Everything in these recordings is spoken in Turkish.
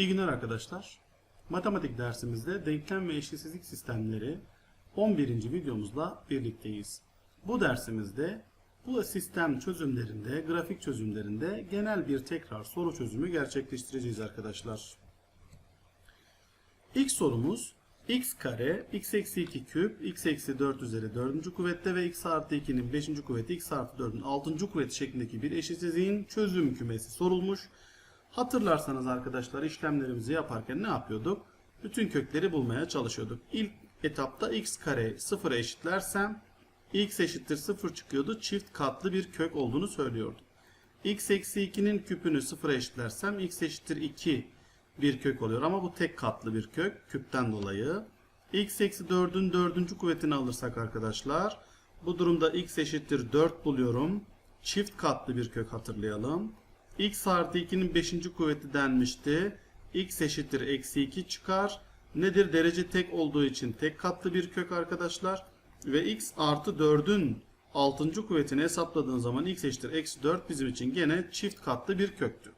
İyi günler arkadaşlar. Matematik dersimizde denklem ve eşitsizlik sistemleri 11. videomuzla birlikteyiz. Bu dersimizde bu sistem çözümlerinde, grafik çözümlerinde genel bir tekrar soru çözümü gerçekleştireceğiz arkadaşlar. İlk sorumuz x kare, x eksi 2 küp, x eksi 4 üzeri 4. kuvvette ve x artı 2'nin 5. kuvveti, x artı 4'ün 6. kuvveti şeklindeki bir eşitsizliğin çözüm kümesi sorulmuş. Hatırlarsanız arkadaşlar işlemlerimizi yaparken ne yapıyorduk? Bütün kökleri bulmaya çalışıyorduk. İlk etapta x kare 0'a eşitlersem x eşittir 0 çıkıyordu. Çift katlı bir kök olduğunu söylüyordum. x eksi 2'nin küpünü 0'a eşitlersem x eşittir 2 bir kök oluyor. Ama bu tek katlı bir kök küpten dolayı. x eksi 4'ün 4. kuvvetini alırsak arkadaşlar bu durumda x eşittir 4 buluyorum. Çift katlı bir kök hatırlayalım. X artı 2'nin 5. kuvveti denmişti. x eşittir eksi 2 çıkar. Nedir? Derece tek olduğu için tek katlı bir kök arkadaşlar. Ve x artı 4'ün 6. kuvvetini hesapladığın zaman x eşittir eksi 4 bizim için gene çift katlı bir köktü.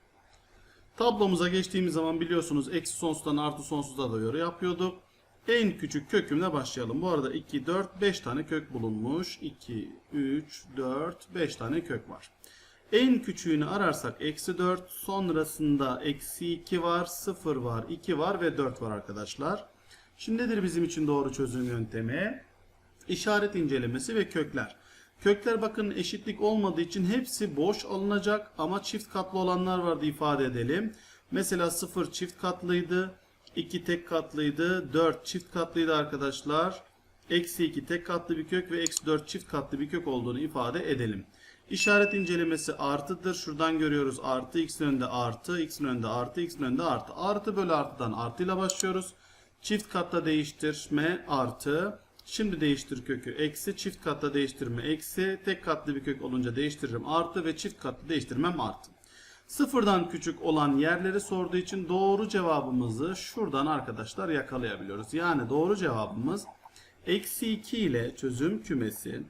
Tablomuza geçtiğimiz zaman biliyorsunuz eksi sonsuzdan artı sonsuza doğru yapıyorduk. En küçük kökümle başlayalım. Bu arada 2, 4, 5 tane kök bulunmuş. 2, 3, 4, 5 tane kök var. En küçüğünü ararsak eksi 4 sonrasında eksi 2 var 0 var 2 var ve 4 var arkadaşlar. Şimdi nedir bizim için doğru çözüm yöntemi? İşaret incelemesi ve kökler. Kökler bakın eşitlik olmadığı için hepsi boş alınacak ama çift katlı olanlar vardı ifade edelim. Mesela 0 çift katlıydı. 2 tek katlıydı. 4 çift katlıydı arkadaşlar. Eksi 2 tek katlı bir kök ve eksi 4 çift katlı bir kök olduğunu ifade edelim. İşaret incelemesi artıdır. Şuradan görüyoruz artı x'in önünde artı, x'in önünde artı, x'in önünde artı. Artı bölü artıdan artıyla başlıyoruz. Çift katta değiştirme artı. Şimdi değiştir kökü eksi, çift katta değiştirme eksi, tek katlı bir kök olunca değiştiririm artı ve çift katlı değiştirmem artı. Sıfırdan küçük olan yerleri sorduğu için doğru cevabımızı şuradan arkadaşlar yakalayabiliyoruz. Yani doğru cevabımız eksi 2 ile çözüm kümesi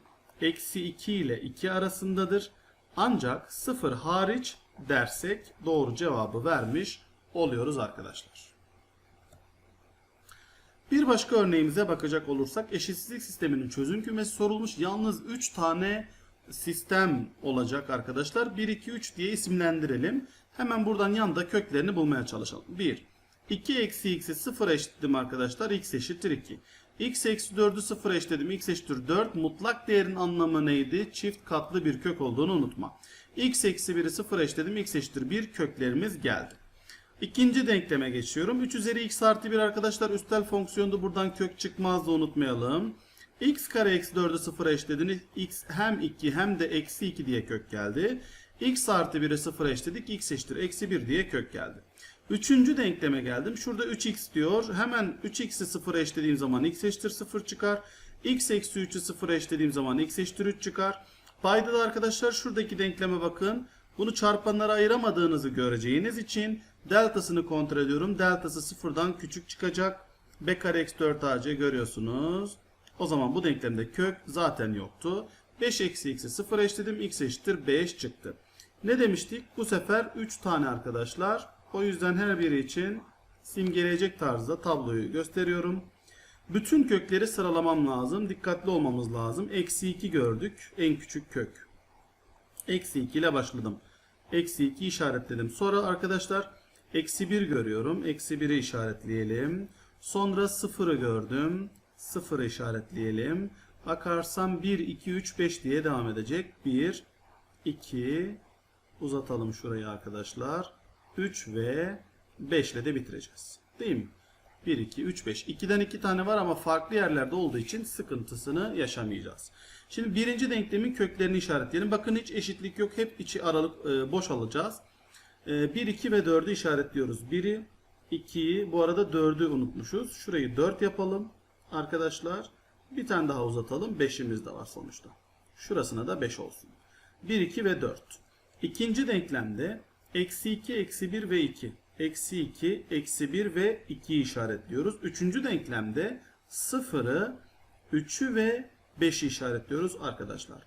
eksi 2 ile 2 arasındadır. Ancak 0 hariç dersek doğru cevabı vermiş oluyoruz arkadaşlar. Bir başka örneğimize bakacak olursak eşitsizlik sisteminin çözüm kümesi sorulmuş. Yalnız 3 tane sistem olacak arkadaşlar. 1, 2, 3 diye isimlendirelim. Hemen buradan yanda köklerini bulmaya çalışalım. 1. 2 eksi x'i 0 eşitledim arkadaşlar. x eşittir 2. x eksi 4'ü 0 eşitledim. x eşittir 4. Mutlak değerin anlamı neydi? Çift katlı bir kök olduğunu unutma. x eksi 1'i 0 eşitledim. x eşittir 1 köklerimiz geldi. İkinci denkleme geçiyorum. 3 üzeri x artı 1 arkadaşlar üstel fonksiyonda buradan kök çıkmaz da unutmayalım. x kare eksi 4'ü 0 eşitlediniz. x hem 2 hem de eksi 2 diye kök geldi. x artı 1'i 0 eşitledik. x eşittir eksi 1 diye kök geldi. Üçüncü denkleme geldim. Şurada 3x diyor. Hemen 3x'i 0 eşitlediğim zaman x eşittir 0 çıkar. x eksi 3'ü 0 eşitlediğim zaman x eşittir 3 çıkar. Payda da arkadaşlar şuradaki denkleme bakın. Bunu çarpanlara ayıramadığınızı göreceğiniz için deltasını kontrol ediyorum. Deltası sıfırdan küçük çıkacak. B kare eksi 4 AC görüyorsunuz. O zaman bu denklemde kök zaten yoktu. 5 eksi x'i 0 eşitledim. x eşittir 5 çıktı. Ne demiştik? Bu sefer 3 tane arkadaşlar. O yüzden her biri için simgeleyecek tarzda tabloyu gösteriyorum. Bütün kökleri sıralamam lazım. Dikkatli olmamız lazım. Eksi 2 gördük. En küçük kök. Eksi 2 ile başladım. Eksi 2 işaretledim. Sonra arkadaşlar eksi 1 görüyorum. Eksi 1'i işaretleyelim. Sonra 0'ı gördüm. 0'ı işaretleyelim. Bakarsam 1, 2, 3, 5 diye devam edecek. 1, 2, uzatalım şurayı arkadaşlar. 3 ve 5 ile de bitireceğiz. Değil mi? 1, 2, 3, 5. 2'den 2 tane var ama farklı yerlerde olduğu için sıkıntısını yaşamayacağız. Şimdi birinci denklemin köklerini işaretleyelim. Bakın hiç eşitlik yok. Hep içi aralık e, boş alacağız. E, 1, 2 ve 4'ü işaretliyoruz. 1'i, 2'yi bu arada 4'ü unutmuşuz. Şurayı 4 yapalım arkadaşlar. Bir tane daha uzatalım. 5'imiz de var sonuçta. Şurasına da 5 olsun. 1, 2 ve 4. İkinci denklemde eksi 2, eksi 1 ve 2. Eksi 2, eksi 1 ve 2'yi işaretliyoruz. Üçüncü denklemde 0'ı, 3'ü ve 5'i işaretliyoruz arkadaşlar.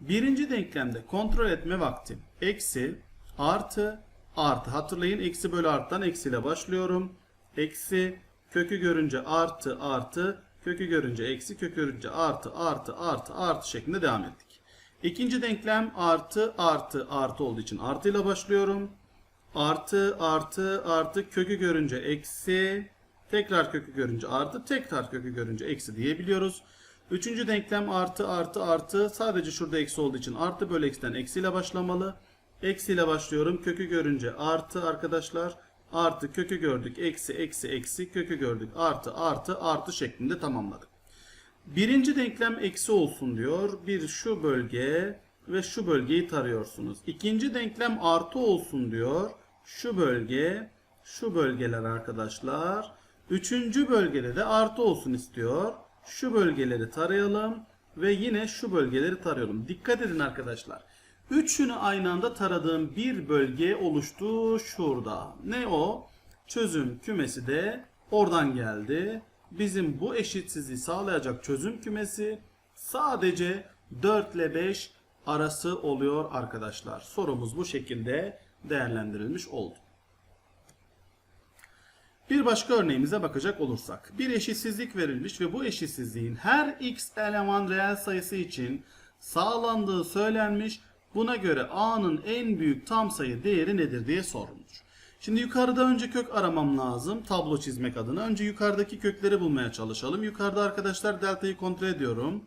Birinci denklemde kontrol etme vakti eksi, artı, artı. Hatırlayın eksi bölü arttan eksiyle başlıyorum. Eksi kökü görünce artı artı kökü görünce eksi kökü görünce artı artı artı artı şeklinde devam ettik. İkinci denklem artı artı artı olduğu için artıyla başlıyorum. Artı artı artı kökü görünce eksi tekrar kökü görünce artı tekrar kökü görünce eksi diyebiliyoruz. Üçüncü denklem artı artı artı sadece şurada eksi olduğu için artı bölü eksiden eksiyle başlamalı. Eksiyle başlıyorum. Kökü görünce artı arkadaşlar. Artı kökü gördük. Eksi eksi eksi kökü gördük. Artı artı artı şeklinde tamamladık. Birinci denklem eksi olsun diyor. Bir şu bölge ve şu bölgeyi tarıyorsunuz. İkinci denklem artı olsun diyor. Şu bölge, şu bölgeler arkadaşlar. Üçüncü bölgede de artı olsun istiyor. Şu bölgeleri tarayalım ve yine şu bölgeleri tarayalım. Dikkat edin arkadaşlar. Üçünü aynı anda taradığım bir bölge oluştu şurada. Ne o? Çözüm kümesi de oradan geldi. Bizim bu eşitsizliği sağlayacak çözüm kümesi sadece 4 ile 5 arası oluyor arkadaşlar. Sorumuz bu şekilde değerlendirilmiş oldu. Bir başka örneğimize bakacak olursak. Bir eşitsizlik verilmiş ve bu eşitsizliğin her x eleman reel sayısı için sağlandığı söylenmiş. Buna göre a'nın en büyük tam sayı değeri nedir diye sorulmuş. Şimdi yukarıda önce kök aramam lazım. Tablo çizmek adına. Önce yukarıdaki kökleri bulmaya çalışalım. Yukarıda arkadaşlar deltayı kontrol ediyorum.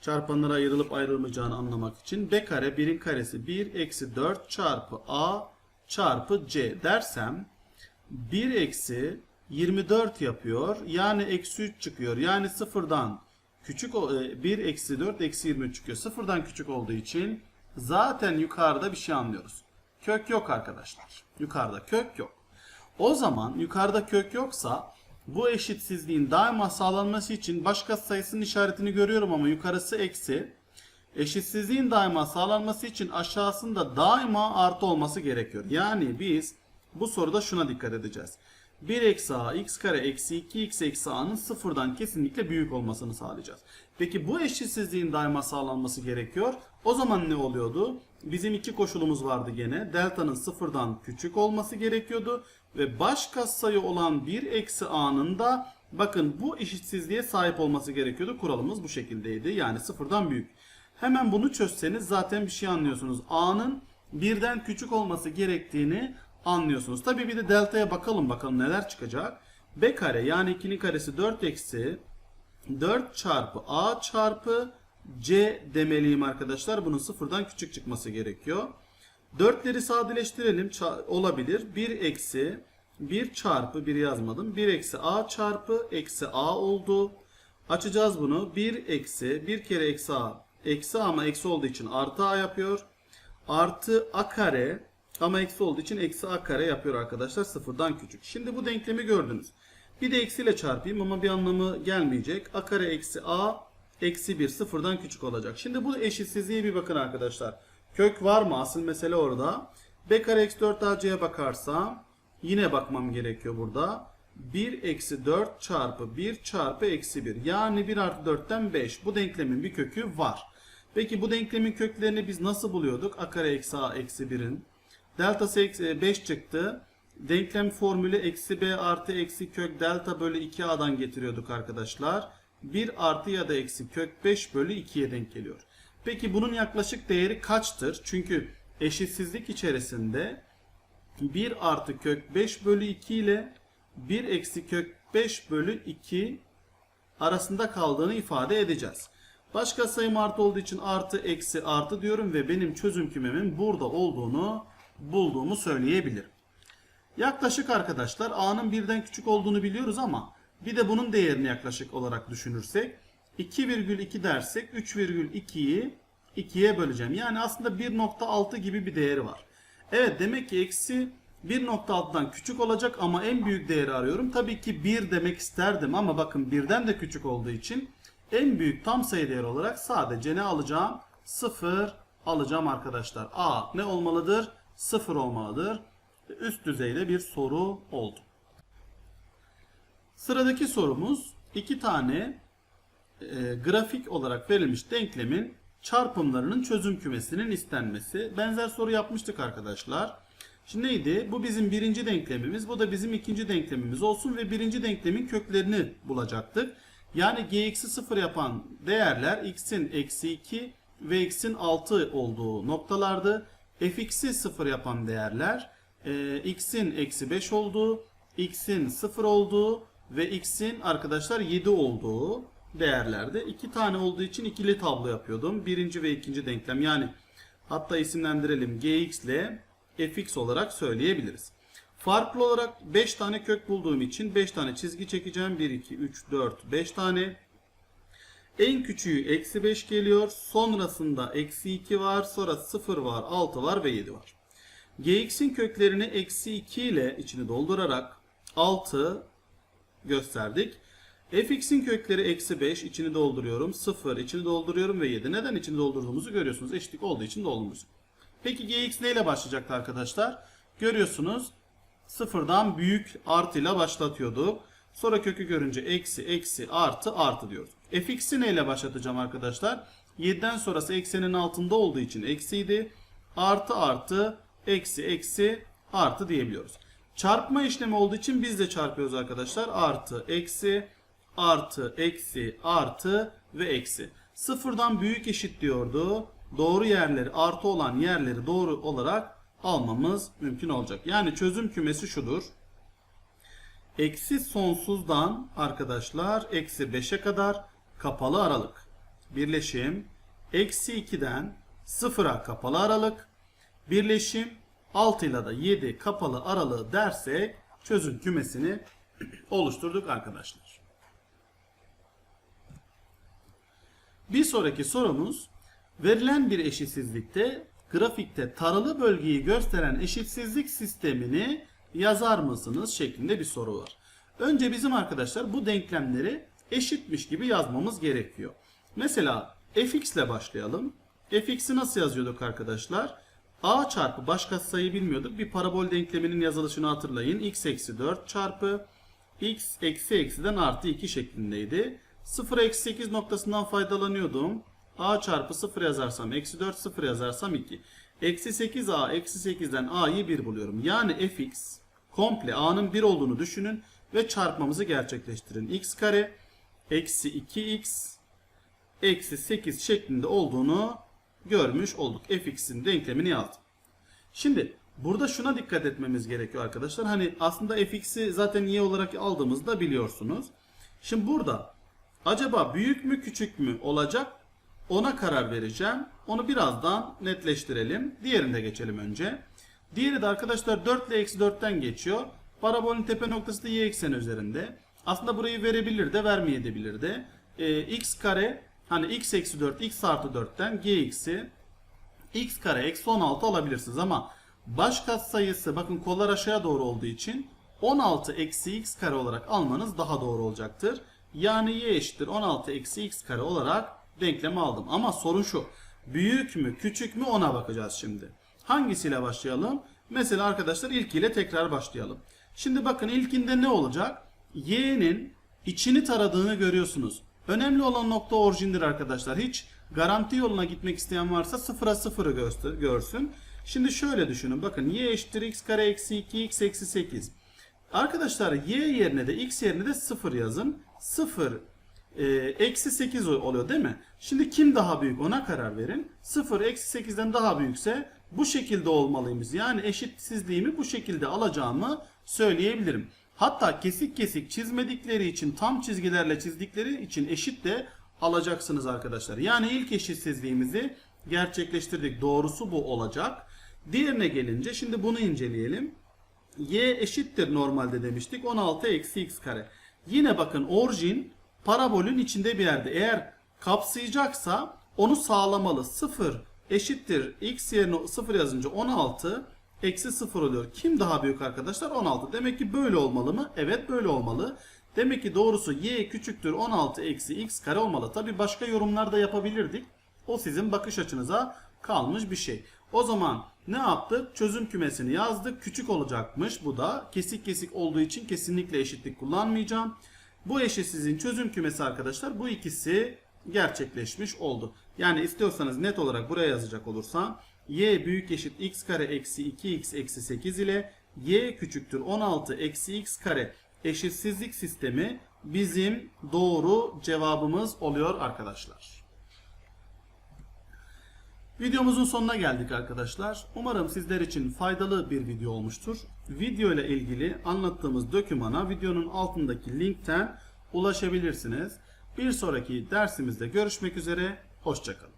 Çarpanlara ayrılıp ayrılmayacağını anlamak için. B kare 1'in karesi 1 eksi 4 çarpı a çarpı c dersem 1 eksi 24 yapıyor. Yani eksi 3 çıkıyor. Yani sıfırdan küçük o- e, 1 eksi 4 eksi 23 çıkıyor. Sıfırdan küçük olduğu için zaten yukarıda bir şey anlıyoruz. Kök yok arkadaşlar. Yukarıda kök yok. O zaman yukarıda kök yoksa bu eşitsizliğin daima sağlanması için başka sayısının işaretini görüyorum ama yukarısı eksi. Eşitsizliğin daima sağlanması için aşağısında daima artı olması gerekiyor. Yani biz bu soruda şuna dikkat edeceğiz. 1 eksi a x kare eksi 2x eksi a'nın sıfırdan kesinlikle büyük olmasını sağlayacağız. Peki bu eşitsizliğin daima sağlanması gerekiyor. O zaman ne oluyordu? Bizim iki koşulumuz vardı gene. Delta'nın sıfırdan küçük olması gerekiyordu. Ve baş katsayı olan 1 eksi a'nın da bakın bu eşitsizliğe sahip olması gerekiyordu. Kuralımız bu şekildeydi. Yani sıfırdan büyük. Hemen bunu çözseniz zaten bir şey anlıyorsunuz. A'nın birden küçük olması gerektiğini anlıyorsunuz. Tabii bir de delta'ya bakalım bakalım neler çıkacak. B kare yani 2'nin karesi 4 eksi 4 çarpı A çarpı C demeliyim arkadaşlar. Bunun sıfırdan küçük çıkması gerekiyor. 4'leri sadeleştirelim. Olabilir. 1 eksi 1 çarpı 1 yazmadım. 1 eksi A çarpı eksi A oldu. Açacağız bunu. 1 eksi 1 kere eksi A. Eksi ama eksi olduğu için artı A yapıyor. Artı A kare ama eksi olduğu için eksi A kare yapıyor arkadaşlar. Sıfırdan küçük. Şimdi bu denklemi gördünüz. Bir de eksiyle çarpayım ama bir anlamı gelmeyecek. A kare eksi A eksi 1 sıfırdan küçük olacak. Şimdi bu eşitsizliğe bir bakın arkadaşlar. Kök var mı? Asıl mesele orada. B kare eksi 4 AC'ye bakarsam yine bakmam gerekiyor burada. 1 eksi 4 çarpı 1 çarpı eksi 1. Yani 1 artı 4'ten 5. Bu denklemin bir kökü var. Peki bu denklemin köklerini biz nasıl buluyorduk? A kare eksi A eksi 1'in. Deltası eksi 5 çıktı. Denklem formülü eksi b artı eksi kök delta bölü 2a'dan getiriyorduk arkadaşlar. 1 artı ya da eksi kök 5 bölü 2'ye denk geliyor. Peki bunun yaklaşık değeri kaçtır? Çünkü eşitsizlik içerisinde 1 artı kök 5 bölü 2 ile 1 eksi kök 5 bölü 2 arasında kaldığını ifade edeceğiz. Başka sayım artı olduğu için artı eksi artı diyorum ve benim çözüm kümemin burada olduğunu bulduğumu söyleyebilirim. Yaklaşık arkadaşlar a'nın birden küçük olduğunu biliyoruz ama bir de bunun değerini yaklaşık olarak düşünürsek 2,2 dersek 3,2'yi 2'ye böleceğim. Yani aslında 1.6 gibi bir değeri var. Evet demek ki eksi 1.6'dan küçük olacak ama en büyük değeri arıyorum. Tabii ki 1 demek isterdim ama bakın birden de küçük olduğu için en büyük tam sayı değeri olarak sadece ne alacağım? 0 alacağım arkadaşlar. A ne olmalıdır? 0 olmalıdır. Üst düzeyde bir soru oldu. Sıradaki sorumuz iki tane e, grafik olarak verilmiş denklemin çarpımlarının çözüm kümesinin istenmesi. Benzer soru yapmıştık arkadaşlar. Şimdi neydi? Bu bizim birinci denklemimiz. Bu da bizim ikinci denklemimiz olsun ve birinci denklemin köklerini bulacaktık. Yani gx'i 0 yapan değerler x'in eksi 2 ve x'in 6 olduğu noktalardı. Fx'i 0 yapan değerler e, x'in eksi 5 olduğu, x'in 0 olduğu ve x'in arkadaşlar 7 olduğu değerlerde. iki tane olduğu için ikili tablo yapıyordum. Birinci ve ikinci denklem yani hatta isimlendirelim gx ile fx olarak söyleyebiliriz. Farklı olarak 5 tane kök bulduğum için 5 tane çizgi çekeceğim. 1, 2, 3, 4, 5 tane. En küçüğü eksi 5 geliyor. Sonrasında eksi 2 var. Sonra 0 var, 6 var ve 7 var. gx'in köklerini eksi 2 ile içini doldurarak 6 gösterdik. fx'in kökleri eksi 5 içini dolduruyorum. 0 içini dolduruyorum ve 7. Neden içini doldurduğumuzu görüyorsunuz. Eşitlik olduğu için doldurmuş. Peki gx neyle başlayacaktı arkadaşlar? Görüyorsunuz sıfırdan büyük artıyla başlatıyorduk. Sonra kökü görünce eksi eksi artı artı diyoruz. Fx'i neyle başlatacağım arkadaşlar? 7'den sonrası eksenin altında olduğu için eksiydi. Artı artı eksi eksi artı diyebiliyoruz. Çarpma işlemi olduğu için biz de çarpıyoruz arkadaşlar. Artı eksi artı eksi artı ve eksi. Sıfırdan büyük eşit diyordu. Doğru yerleri artı olan yerleri doğru olarak almamız mümkün olacak. Yani çözüm kümesi şudur. Eksi sonsuzdan arkadaşlar eksi 5'e kadar kapalı aralık. Birleşim eksi 2'den 0'a kapalı aralık. Birleşim 6 ile de 7 kapalı aralığı dersek çözüm kümesini oluşturduk arkadaşlar. Bir sonraki sorumuz verilen bir eşitsizlikte grafikte taralı bölgeyi gösteren eşitsizlik sistemini yazar mısınız şeklinde bir soru var. Önce bizim arkadaşlar bu denklemleri eşitmiş gibi yazmamız gerekiyor. Mesela fx ile başlayalım. fx'i nasıl yazıyorduk arkadaşlar? a çarpı başka sayı bilmiyorduk. Bir parabol denkleminin yazılışını hatırlayın. x eksi 4 çarpı x eksi eksiden artı 2 şeklindeydi. 0 eksi 8 noktasından faydalanıyordum. a çarpı 0 yazarsam eksi 4 0 yazarsam 2. Eksi 8a eksi 8'den a'yı 1 buluyorum. Yani fx komple a'nın 1 olduğunu düşünün ve çarpmamızı gerçekleştirin. x kare eksi 2x eksi 8 şeklinde olduğunu görmüş olduk. fx'in denklemini yazdım. Şimdi burada şuna dikkat etmemiz gerekiyor arkadaşlar. Hani aslında fx'i zaten y olarak aldığımızda biliyorsunuz. Şimdi burada acaba büyük mü küçük mü olacak ona karar vereceğim. Onu birazdan netleştirelim. Diğerine geçelim önce. Diğeri de arkadaşlar 4 ile eksi 4'ten geçiyor. Parabolün tepe noktası da y ekseni üzerinde. Aslında burayı verebilir de vermeyebilir de. Ee, x kare hani x eksi 4 x artı 4'ten gx'i x kare eksi 16 alabilirsiniz ama baş katsayısı bakın kollar aşağıya doğru olduğu için 16 eksi x kare olarak almanız daha doğru olacaktır. Yani y eşittir 16 eksi x kare olarak denklemi aldım. Ama sorun şu. Büyük mü küçük mü ona bakacağız şimdi. Hangisiyle başlayalım? Mesela arkadaşlar ilkiyle tekrar başlayalım. Şimdi bakın ilkinde ne olacak? Y'nin içini taradığını görüyorsunuz. Önemli olan nokta orijindir arkadaşlar. Hiç garanti yoluna gitmek isteyen varsa sıfıra sıfırı görsün. Şimdi şöyle düşünün. Bakın y eşittir x kare eksi 2 x eksi 8. Arkadaşlar y yerine de x yerine de 0 yazın. 0 e, eksi 8 oluyor değil mi? Şimdi kim daha büyük ona karar verin. 0 eksi 8'den daha büyükse bu şekilde olmalıyız. Yani eşitsizliğimi bu şekilde alacağımı söyleyebilirim. Hatta kesik kesik çizmedikleri için tam çizgilerle çizdikleri için eşit de alacaksınız arkadaşlar. Yani ilk eşitsizliğimizi gerçekleştirdik. Doğrusu bu olacak. Diğerine gelince şimdi bunu inceleyelim. y eşittir normalde demiştik. 16 eksi x kare. Yine bakın orijin parabolün içinde bir yerde. Eğer kapsayacaksa onu sağlamalı. 0 eşittir x yerine 0 yazınca 16 eksi 0 oluyor. Kim daha büyük arkadaşlar? 16. Demek ki böyle olmalı mı? Evet böyle olmalı. Demek ki doğrusu y küçüktür 16 eksi x kare olmalı. Tabi başka yorumlar da yapabilirdik. O sizin bakış açınıza kalmış bir şey. O zaman ne yaptık? Çözüm kümesini yazdık. Küçük olacakmış bu da. Kesik kesik olduğu için kesinlikle eşitlik kullanmayacağım. Bu eşitsizliğin çözüm kümesi arkadaşlar bu ikisi gerçekleşmiş oldu. Yani istiyorsanız net olarak buraya yazacak olursam y büyük eşit x kare eksi 2x eksi 8 ile y küçüktür 16 eksi x kare eşitsizlik sistemi bizim doğru cevabımız oluyor arkadaşlar. Videomuzun sonuna geldik arkadaşlar. Umarım sizler için faydalı bir video olmuştur. Video ile ilgili anlattığımız dokümana videonun altındaki linkten ulaşabilirsiniz. Bir sonraki dersimizde görüşmek üzere. Hoşçakalın.